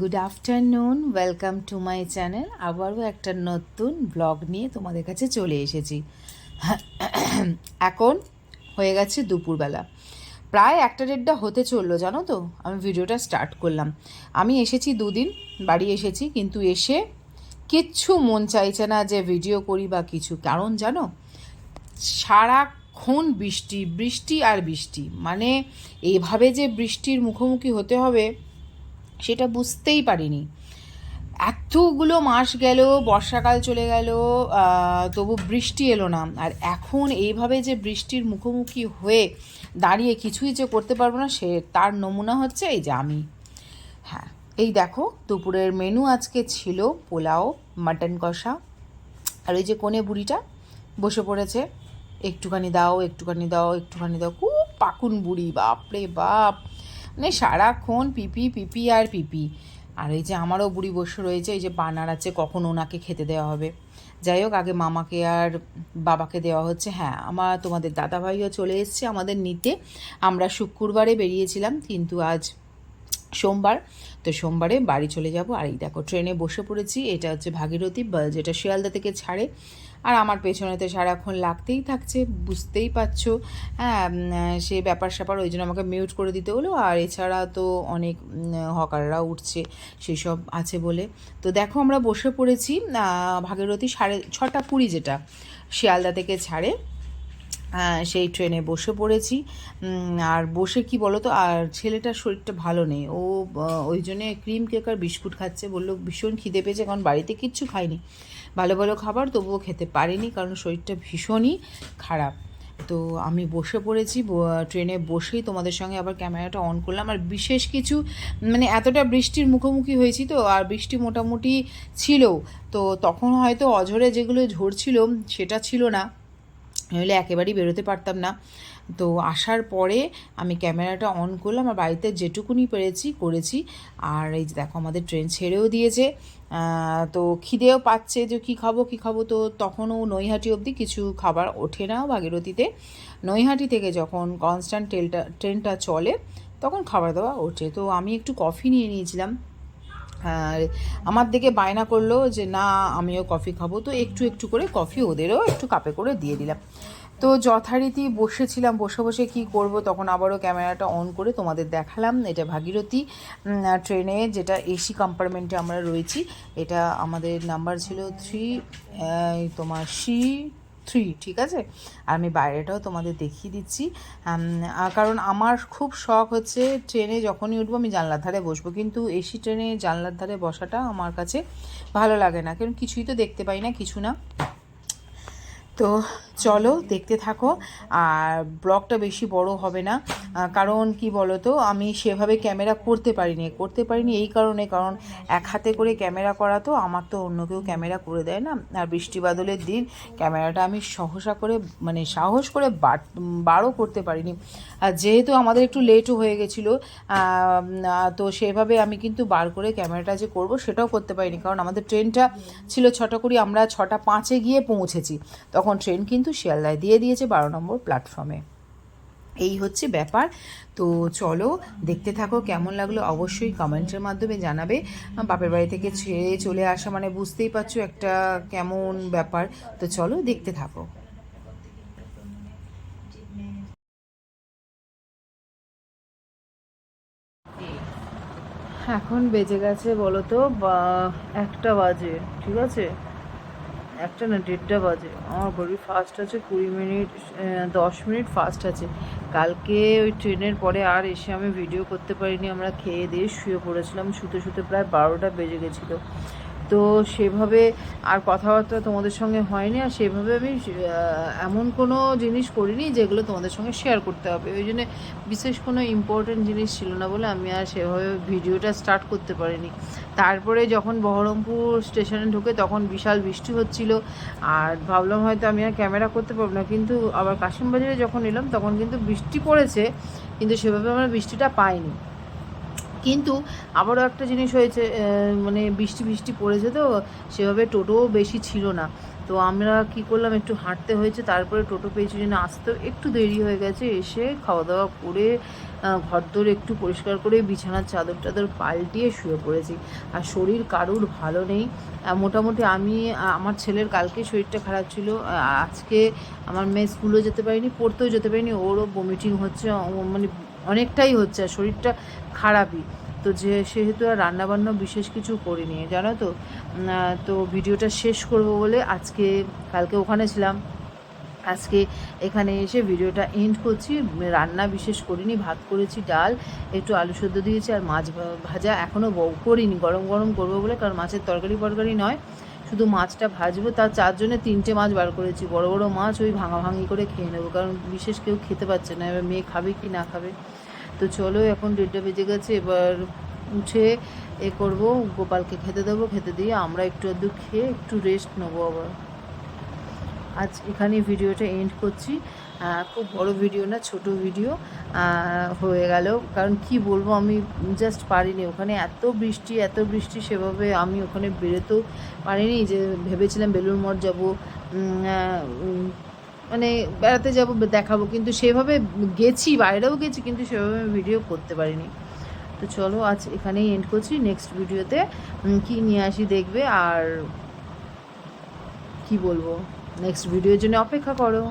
Good afternoon welcome to my channel আবারও একটা নতুন ব্লগ নিয়ে তোমাদের কাছে চলে এসেছি। এখন হয়ে গেছে দুপুরবেলা। প্রায় একটা দেড়টা হতে চলল, জানো তো? আমি ভিডিওটা স্টার্ট করলাম। আমি এসেছি দুদিন, বাড়ি এসেছি, কিন্তু এসে কিচ্ছু মন চাইছে না যে ভিডিও করি বা কিছু। কারণ জানো, সারাক্ষণ বৃষ্টি বৃষ্টি আর বৃষ্টি। মানে এইভাবে যে বৃষ্টির মুখোমুখি হতে হবে সেটা বুঝতেই পারিনি। এতগুলো মাস গেল, বর্ষাকাল চলে গেল তবু বৃষ্টি এলো না। আর এখন এইভাবে যে বৃষ্টির মুখোমুখি হয়ে দাঁড়িয়ে কিছুই যে করতে পারব না, সে তার নমুনা হচ্ছে এই যে আমি। হ্যাঁ এই দেখো, দুপুরের মেনু আজকে ছিল পোলাও মাটন কষা। আর ওই যে কোণে বুড়িটা বসে পড়েছে, একটুখানি দাও একটুখানি দাও একটুখানি দাও, খুব পাকুন বুড়ি, বাপরে বাপ। মানে সারাক্ষণ পিপি পিপি আর পিপি। আর এই যে আমারও বুড়ি বসে রয়েছে, এই যে বানার আছে, কখন ওনাকে খেতে দেওয়া হবে। যাই হোক, আগে মামাকে আর বাবাকে দেওয়া হচ্ছে। হ্যাঁ আমার তোমাদের দাদাভাইও চলে এসছে আমাদের নিতে। আমরা শুক্রবারে বেরিয়েছিলাম, কিন্তু আজ সোমবার। তো সোমবারে বাড়ি চলে যাব। আর এই দেখো, ট্রেনে বসে পড়েছি। এটা হচ্ছে ভাগীরথী যেটা শিয়ালদা থেকে ছাড়ে। আর আমার পেছনে তো সারাক্ষণ লাগতেই থাকছে, বুঝতেই পারছ। হ্যাঁ সে ব্যাপার স্যাপার, ওই জন্য আমাকে মিউট করে দিতে হলো। আর এছাড়া তো অনেক হকাররা উঠছে, সেসব আছে বলে। তো দেখো আমরা বসে পড়েছি ভাগীরথী সাড়ে ছটা কুড়ি যেটা, শিয়ালদা থেকে ছাড়ে। সেই ট্রেনে বসে পড়েছি। আর বসে কি বলো তো আর ছেলেটার শরীরটা ভালো নেই। ও ওই জন্যে ক্রিম কেক আর বিস্কুট খাচ্ছে বলল, ভীষণ খিদে পেয়েছে, কারণ বাড়িতে কিচ্ছু খায়নি। ভালো ভালো খাবার তবুও খেতে পারিনি, কারণ শরীরটা ভীষণই খারাপ। তো আমি বসে পড়েছি ট্রেনে বসেই তোমাদের সঙ্গে আবার ক্যামেরাটা অন করলাম। আর বিশেষ কিছু মানে এতটা বৃষ্টির মুখোমুখি হয়েছি তো, আর বৃষ্টি মোটামুটি ছিল। তো তখন হয়তো অঝরে যেগুলো ঝরছিল, সেটা ছিল না। নইলে একেবারেই বেরোতে পারতাম না। তো আসার পরে আমি ক্যামেরাটা অন করলাম আর বাড়িতে যেটুকুনি পেরেছি, করেছি। আর এই যে দেখো আমাদের ট্রেন ছেড়েও দিয়েছে। তো খিদেও পাচ্ছে যে কী খাব কী খাব। তো তখনও নৈহাটি অবধি কিছু খাবার ওঠে না ভাগীরথীতে। নৈহাটি থেকে যখন কনস্ট্যান্ট ট্রেনটা ট্রেনটা চলে, তখন খাবার দাবার ওঠে। তো আমি একটু কফি নিয়ে নিয়েছিলাম। আর আমার দিকে বায়না করল যে, না, আমিও কফি খাব। তো একটু একটু করে কফি ওদেরও একটু কাপে করে দিয়ে দিলাম। তো যথারীতি বসেছিলাম, বসে বসে কি করব, তখন আবারও ক্যামেরাটা অন করে তোমাদের দেখালাম। এটা ভাগীরথী ট্রেনে যেটা এসি কম্পার্টমেন্টে আমরা রয়েছি, এটা আমাদের নাম্বার ছিল থ্রি তোমার সি থ্রি ঠিক আছে? আর আমি বাইরেটাও তোমাদের দেখিয়ে দিচ্ছি। কারণ আমার খুব শখ হচ্ছে ট্রেনে যখনই উঠবো আমি জানলার ধারে বসবো। কিন্তু এসি ট্রেনে জানলার ধারে বসাটা আমার কাছে ভালো লাগে না। কারণ কিছুই তো দেখতে পাই না, কিছু না। তো চলো দেখতে থাকো। আর ব্লগটা বেশি বড় হবে না। কারণ কি বলো তো আমি সেভাবে ক্যামেরা করতে পারিনি। করতে পারিনি এই কারণে, কারণ এক হাতে করে ক্যামেরা করা তো, আমার তো অন্য কেউ ক্যামেরা করে দেয় না। আর বৃষ্টি বাদলের দিন ক্যামেরাটা আমি সহসা করে মানে সাহস করে বার- বারও করতে পারিনি। আর যেহেতু আমাদের একটু লেটও হয়ে গেছিল তো সেভাবে আমি কিন্তু বার করে ক্যামেরাটা যে করব সেটাও করতে পারিনি। কারণ আমাদের ট্রেনটা ছিল ছটা কুড়ি, আমরা ছটা পাঁচে গিয়ে পৌঁছেছি। তখন ট্রেন কিন্তু শিয়ালদায় দিয়ে দিয়েছে বারো নম্বর প্ল্যাটফর্মে এই হচ্ছে ব্যাপার। তো চলো, দেখতে থাকো কেমন লাগল। অবশ্যই কমেন্টের মাধ্যমে জানাবে। বাপের বাড়ি থেকে ছেড়ে চলে আসা মানে বুঝতেই পারছ একটা কেমন ব্যাপার। তো চলো, দেখতে থাকো। এখন বেজে গেছে বলো তো একটা বাজে, ঠিক আছে? একটা না দেড়টা বাজে। আমার ঘড়ি ফাস্ট আছে, কুড়ি মিনিট দশ মিনিট ফাস্ট আছে। কালকে ওই ট্রেনের পরে আর এসে আমি ভিডিও করতে পারিনি, আমরা খেয়ে দিয়ে শুয়ে পড়েছিলাম। শুতে শুতে প্রায় বারোটা বেজে গেছিল। তো সেভাবে আর কথাবার্তা তোমাদের সঙ্গে হয়নি, আর সেভাবে আমি এমন কোনো জিনিস করিনি যেগুলো তোমাদের সঙ্গে শেয়ার করতে হবে। ওই জন্য বিশেষ কোনো ইম্পর্টেন্ট জিনিস ছিল না বলে আমি আর সেভাবে ভিডিওটা স্টার্ট করতে পারিনি। তারপরে যখন বহরমপুর স্টেশনে ঢুকে তখন বিশাল বৃষ্টি হচ্ছিল, আর ভাবলাম হয়তো আমি আর ক্যামেরা করতে পারব না, কিন্তু আবার কাশিমবাজারে যখন এলাম তখন কিন্তু বৃষ্টি পড়েছে, কিন্তু সেভাবে আমরা বৃষ্টিটা পাইনি। কিন্তু আবারও একটা জিনিস হয়েছে মানে বৃষ্টি বৃষ্টি পড়েছে তো, সেভাবে টোটোও বেশি ছিল না। তো আমরা কি করলাম, একটু হাঁটতে হয়েছে, তারপরে টোটো পেয়েছি জন্য আসতেও একটু দেরি হয়ে গেছে, এসে খাওয়া দাওয়া করে ঘর ঘরদোর একটু পরিষ্কার করে বিছানার চাদর টাদর পাল্টিয়ে শুয়ে পড়েছি। আর শরীর কারুর ভালো নেই। মোটামুটি আমি আমার ছেলের কালকে শরীরটা খারাপ ছিল আজকে আমার মেয়ে স্কুলেও যেতে পারিনি, পড়তেও যেতে পারিনি, ওরও বমিটিং হচ্ছে মানে অনেকটাই হচ্ছে, আর শরীরটা খারাপই। তো যে সেহেতু আর রান্নাবান্না বিশেষ কিছু করিনি, জানো তো? তো ভিডিওটা শেষ করব বলে আজকে, কালকে ওখানে ছিলাম। আজকে এখানে এসে ভিডিওটা এন্ড করছি। রান্না বিশেষ করিনি, ভাত করেছি, ডাল, একটু আলু সেদ্ধ দিয়েছি, আর মাছ ভাজা এখনও করিনি, গরম গরম করব বলে, কারণ মাছের তরকারি ফরকারি নয়। শুধু মাছটা ভাজবো, তার চারজনে তিনটে মাছ বার করেছি। বড় বড় মাছ ওই ভাঙাভাঙি করে খেয়ে নেব, কারণ বিশেষ কেউ খেতে পারছে না। এবার মেয়ে খাবে কি না খাবে? তো চলো, এখন ডেটটা বেজে গেছে, এবার উঠে এ করব, গোপালকে খেতে দেবো, খেতে দিয়ে আমরা একটু আধটু খেয়ে একটু রেস্ট নেব আবার। আজ এখানে ভিডিওটা এন্ড করছি। খুব বড় ভিডিও না, ছোট ভিডিও হয়ে গেল। কারণ কি বলব, আমি জাস্ট পারিনি। ওখানে এত বৃষ্টি এত বৃষ্টি সেভাবে আমি ওখানে বেরোতেও পারিনি। যে ভেবেছিলাম বেলুর মঠ যাব মানে বেড়াতে যাব, দেখাবো। কিন্তু সেভাবে গেছি, বাইরেও গেছি, কিন্তু সেভাবে আমি ভিডিও করতে পারিনি। তো চলো, আজ এখানেই এন্ড করছি। নেক্সট ভিডিওতে কি নিয়ে আসি দেখবে আর কি বলব? নেক্সট ভিডিওর জন্য অপেক্ষা করো।